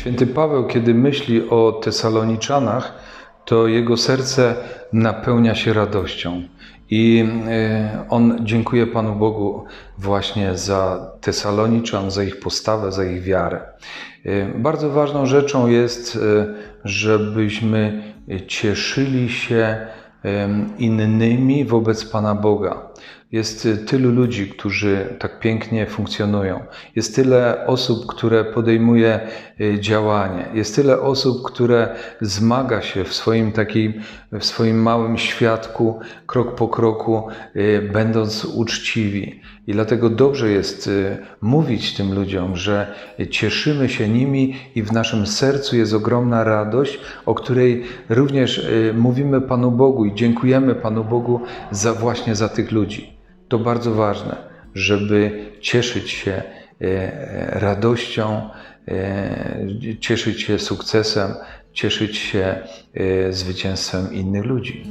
Święty Paweł, kiedy myśli o Tesaloniczanach, to jego serce napełnia się radością. I e, on dziękuje Panu Bogu właśnie za Tesaloniczan, za ich postawę, za ich wiarę. E, Bardzo ważną rzeczą jest, e, żebyśmy cieszyli się innymi wobec Pana Boga. Jest y, tylu ludzi, którzy tak pięknie funkcjonują. Jest tyle osób, które podejmuje y, działanie. Jest tyle osób, które zmaga się w swoim takim, w swoim małym świadku, krok po kroku, y, będąc uczciwi. I dlatego dobrze jest mówić tym ludziom, że cieszymy się nimi i w naszym sercu jest ogromna radość, o której również mówimy Panu Bogu i dziękujemy Panu Bogu za właśnie za tych ludzi. To bardzo ważne, żeby cieszyć się e, radością, e, cieszyć się sukcesem, cieszyć się e, zwycięstwem innych ludzi.